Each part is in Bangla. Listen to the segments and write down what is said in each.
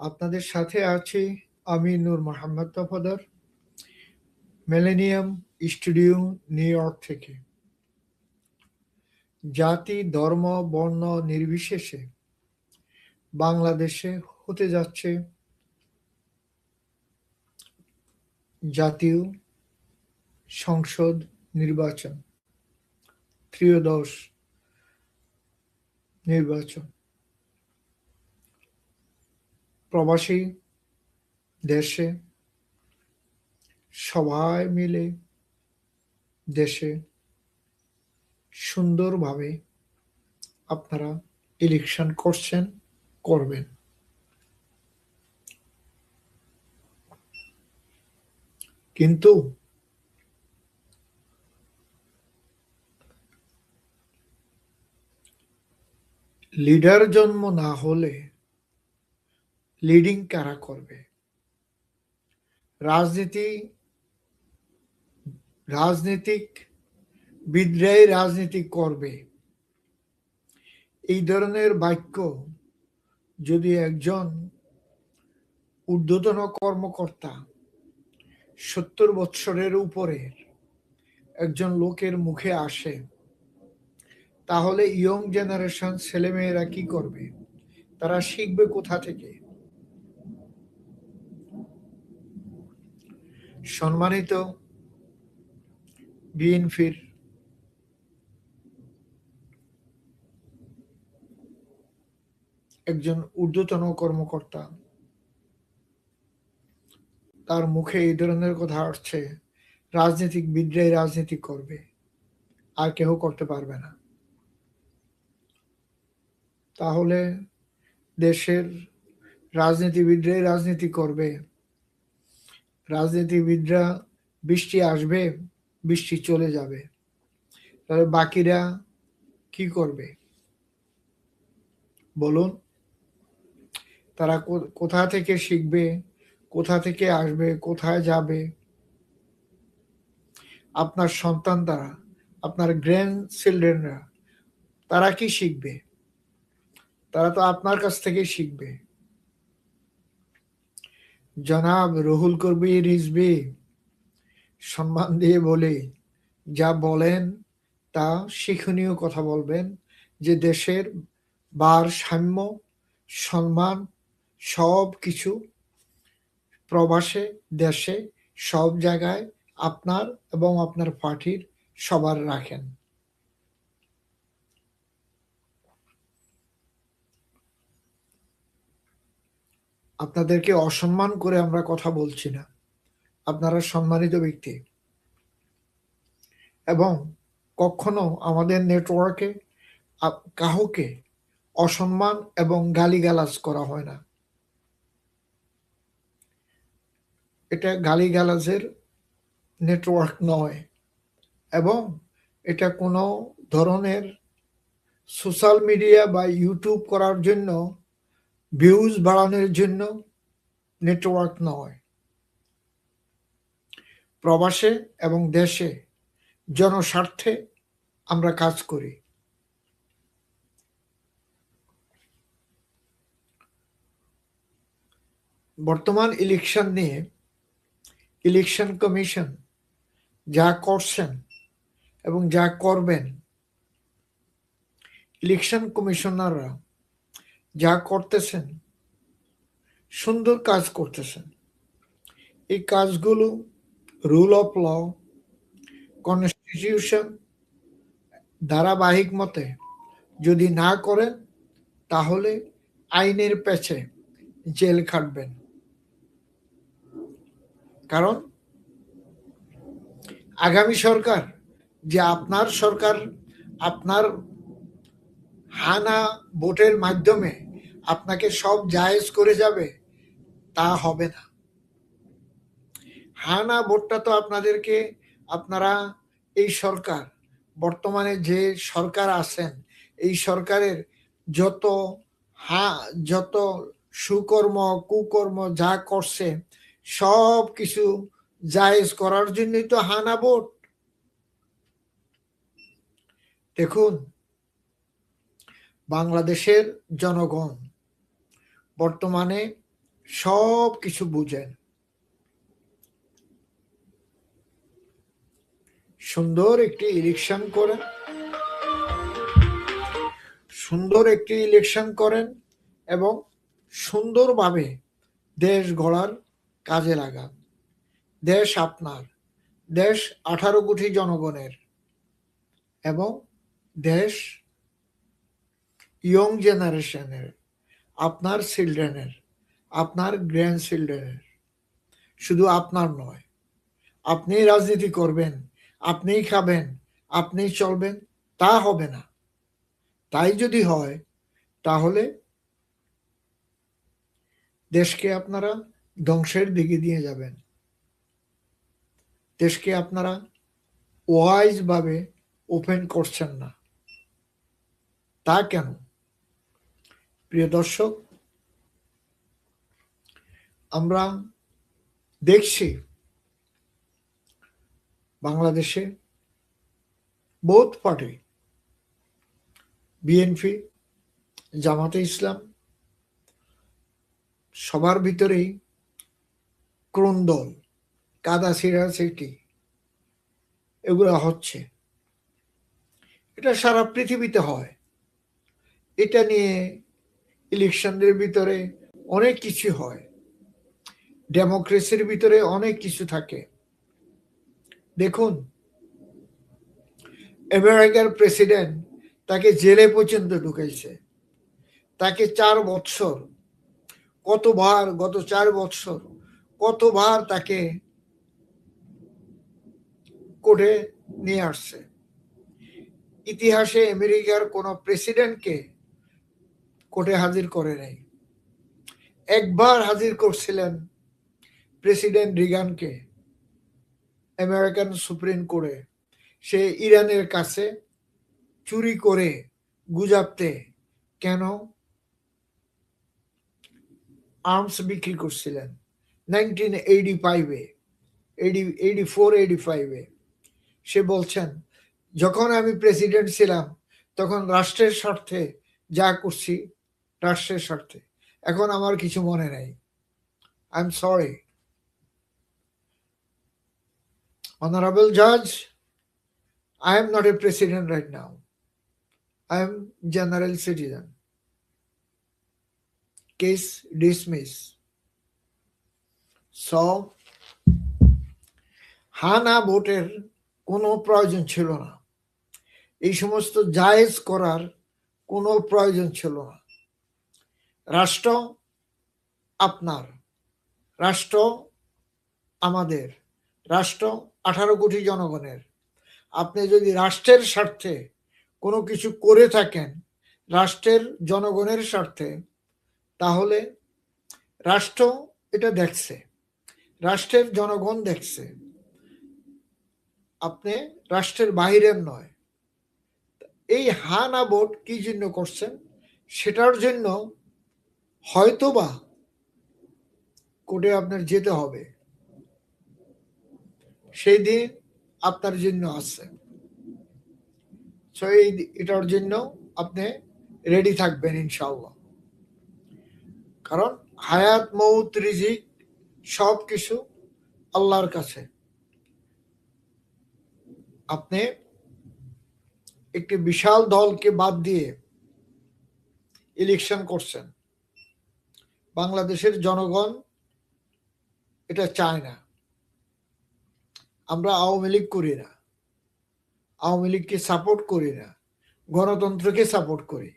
আপনাদের সাথে আছি আমি Noor Mohammad Tofadar millennium studio New York থেকে। জাতি, ধর্ম, বর্ণ নির্বিশেষে বাংলাদেশে হতে যাচ্ছে জাতীয় সংসদ নির্বাচন, ত্রিয়োদশ নির্বাচন। প্রবাসী, দেশে, সবাই মিলে দেশে সুন্দরভাবে আপনারা ইলেকশন করছেন, করবেন। কিন্তু লিডার জন্ম না হলে লিডিং কারা করবে? রাজনীতি, রাজনীতিক, বিদ্রোহী রাজনীতি করবে। এই ধরনের বাক্য যদি একজন ঊর্ধ্বতন কর্মকর্তা সত্তর বৎসরের উপরের একজন লোকের মুখে আসে, তাহলে ইয়ং জেনারেশন ছেলেমেয়েরা কি করবে? তারা শিখবে কোথা থেকে? সম্মানিত বিএনপির একজন ঊর্ধ্বতন কর্মকর্তা, তার মুখে এই ধরনের কথা আসছে, রাজনৈতিক বিদ্রোহী রাজনীতি করবে, আর কেউ করতে পারবে না। তাহলে দেশের রাজনীতি রাজনীতিবিদরাই রাজনীতি করবে রাজনীতিবিদরা বৃষ্টি আসবে, বৃষ্টি চলে যাবে। তাহলে বাকিরা কি করবে? বলুন। তারা কোথা থেকে শিখবে, কোথা থেকে আসবে, কোথায় যাবে? আপনার সন্তান তারা, আপনার গ্র্যান্ড চিলড্রেনরা, তারা কি শিখবে? তারা তো আপনার কাছ থেকে শিখবে। জনাব রহুল কবি রিজবি সম্মান দিয়ে বলে, যা বলেন তা শিক্ষণীয় কথা বলবেন যে দেশের বার সাম্য সম্মান সব কিছু প্রবাসে, দেশে, সব জায়গায় আপনার এবং আপনার পার্টির সবার রাখেন। আপনাদেরকে অসম্মান করে আমরা কথা বলছি না। আপনারা সম্মানিত ব্যক্তি। এবং কখনো আমাদের নেটওয়ার্কে কাহকে অসম্মান এবং গালিগালাজ করা হয় না। এটা গালিগালাজের নেটওয়ার্ক নয় এবং এটা কোনো ধরনের সোশ্যাল মিডিয়া বা ইউটিউব করার জন্য ভিউজ বাড়ানোর জন্য নেটওয়ার্ক নয়। প্রবাসে এবং দেশে জনস্বার্থে আমরা কাজ করি। বর্তমান ইলেকশন নিয়ে ইলেকশন কমিশন যা করছেন এবং যা করবেন ইলেকশন কমিশনাররা যা করতেছেন, সুন্দর কাজ করতেছেন। এই কাজগুলো রুল অফ ল কনস্টিটিউশন ধারাবাহিক মতে যদি না করেন, তাহলে আইনের পেছে জেল খাটবেন। কারণ আগামী সরকার, যে আপনার সরকার আপনার হানা ভোটের মাধ্যমে আপনাকে সব জায়েজ করে যাবে, তা হবে না। হানা ভোটটা তো আপনাদেরকে, আপনারা, এই সরকার, বর্তমানে যে সরকার আছেন, এই সরকারের যত হা, যত সুকর্ম, কুকর্ম যা করছে, সব কিছু জায়েজ করার জন্যই তো হানা ভোট। দেখুন, বাংলাদেশের জনগণ বর্তমানে সব কিছু বুঝেন। সুন্দর একটি ইলেকশন করেন। সুন্দর একটি ইলেকশন করেন এবং সুন্দরভাবে দেশ গড়ার কাজে লাগান। দেশ আপনার, দেশ আঠারো কোটি জনগণের এবং দেশ ইয়ং জেনারেশনের আপনার চিলড্রেনের, আপনার গ্র্যান্ড চিলড্রেনের শুধু আপনার নয়, আপনি রাজনীতি করবেন আপনিই খাবেন আপনিই চলবেন, তা হবে না। তাই যদি হয়, তাহলে দেশকে আপনারা ধ্বংসের দিকে দিয়ে যাবেন। দেশকে আপনারা ওয়াইজ ভাবে ওপেন করছেন না। তা কেন? প্রিয় দর্শক, আমরা দেখছি বাংলাদেশে বোধ পার্টি, বিএনপি, জামাতে ইসলাম, সবার ভিতরেই ক্রন্দল কাদা ছিঁড়াছিটি এগুলো হচ্ছে। এটা সারা পৃথিবীতে হয়। এটা নিয়ে ইলেকশনের ভিতরে অনেক কিছু হয়। ডেমোক্রেসির ভিতরে অনেক কিছু থাকে। দেখুন, আমেরিকার প্রেসিডেন্ট তাকে জেলে পর্যন্ত ঢুকেছে। তাকে চার বৎসর, কতবার, গত চার বৎসর, কতবার তাকে কোর্টে নিয়ে আসছে। ইতিহাসে আমেরিকার কোন প্রেসিডেন্টকে কোর্টে হাজির করে নাই। একবার হাজির করছিলেন প্রেসিডেন্ট রিগানকে, আমেরিকান সুপ্রিম কোর্টে। সে ইরানের কাছে চুরি করে গুজাবতে কেন? আর্মস বিক্রি করছিলেন নাইনটিন এইটি ফাইভে, এইটি এইটি ফোর, এইটি ফাইভে। সে বলছেন, যখন আমি প্রেসিডেন্ট ছিলাম, তখন রাষ্ট্রের স্বার্থে যা করছি রাষ্ট্রের স্বার্থে। এখন আমার কিছু মনে নেই। আই এম সরি অনারেবল জাজ I am not a president right now I am general citizen case dismiss স হানা ভোটের কোনো প্রয়োজন ছিল না। এই সমস্ত জায়েজ করার কোনো প্রয়োজন ছিল না। রাষ্ট্র আপনার। রাষ্ট্র আমাদের। রাষ্ট্র আঠারো কোটি জনগণের। আপনি যদি রাষ্ট্রের স্বার্থে কোনো কিছু করে থাকেন, রাষ্ট্রের জনগণের স্বার্থে, তাহলে রাষ্ট্র এটা দেখছে। রাষ্ট্রের জনগণ দেখছে। আপনি রাষ্ট্রের বাহিরের নয়। এই হানা ভোট কি জন্য করছেন? সেটার জন্য হয়তোবা কোর্টে আপনার যেতে হবে। সেই দিন আপনার জন্য আছে। এটার জন্য আপনি রেডি থাকবেন ইনশাল্লাহ কারণ হায়াত, মৌত, রিজিক সব কিছু আল্লাহর কাছে। আপনি একটি বিশাল দলকে বাদ দিয়ে ইলেকশন করছেন। বাংলাদেশের জনগণ, এটা চায় না। আমরা আওয়ামী লীগ করি না। আওয়ামী লীগকে সাপোর্ট করি না। গণতন্ত্রকে সাপোর্ট করি।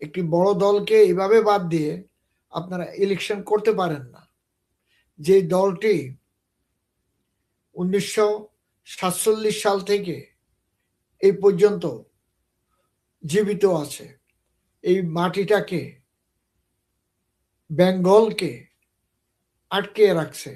একটি বড় দলকে এভাবে বাদ দিয়ে আপনারা ইলেকশন করতে পারেন না। যে দলটি উনিশশো সাতচল্লিশ সাল থেকে এই পর্যন্ত জীবিত আছে, এই মাটিটাকে বেঙ্গলকে আটকে রাখছে।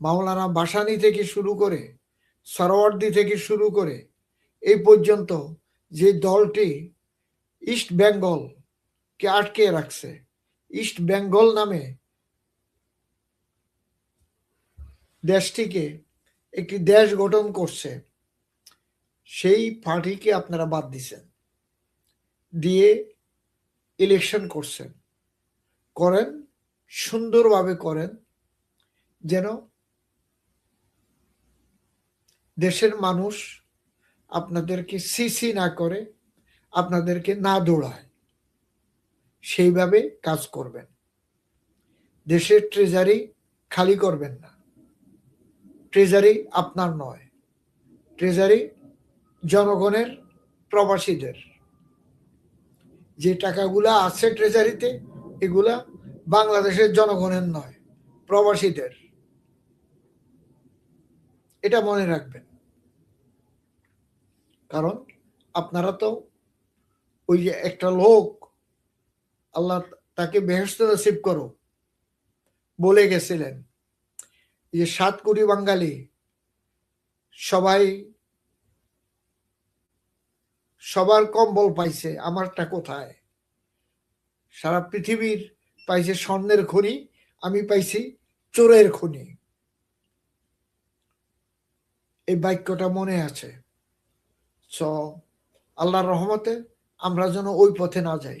মাওলানা বাসানি থেকে শুরু করে সরওয়ার্দি থেকে শুরু করে এই পর্যন্ত যে দলটি ইস্ট বেঙ্গল কে আটকে রাখছে, ইস্ট বেঙ্গল নামে দেশটিকে একটি দেশ গঠন করছে, সেই পার্টিকে আপনারা বাদ দিছেন দিয়ে ইলেকশন করছেন। করেন, সুন্দরভাবে করেন, যেন দেশের মানুষ আপনাদেরকে সিসি না করে, আপনাদেরকে না দৌড়ায়, সেইভাবে কাজ করবেন। দেশের ট্রেজারি খালি করবেন না। ট্রেজারি আপনার নয়। ট্রেজারি জনগণের প্রবাসীদের। যে টাকাগুলা আছে ট্রেজারিতে এগুলা বাংলাদেশের জনগণের নয়, প্রবাসীদের। এটা মনে রাখবেন। কারণ আপনারা তো ওই যে একটা লোক, আল্লাহ তাকে বেহস্ত নসিব করো, বলে গেছিলেন যে, সাত কোটি বাঙালি সবাই সবার কম্বল পাইছে, আমারটা কোথায়? সারা পৃথিবীর পাইছে স্বর্ণের খনি, আমি পাইছি চোরের খনি। এই বাক্যটা মনে আছে। স আল্লাহর রহমতে আমরা যেন ওই পথে না যাই।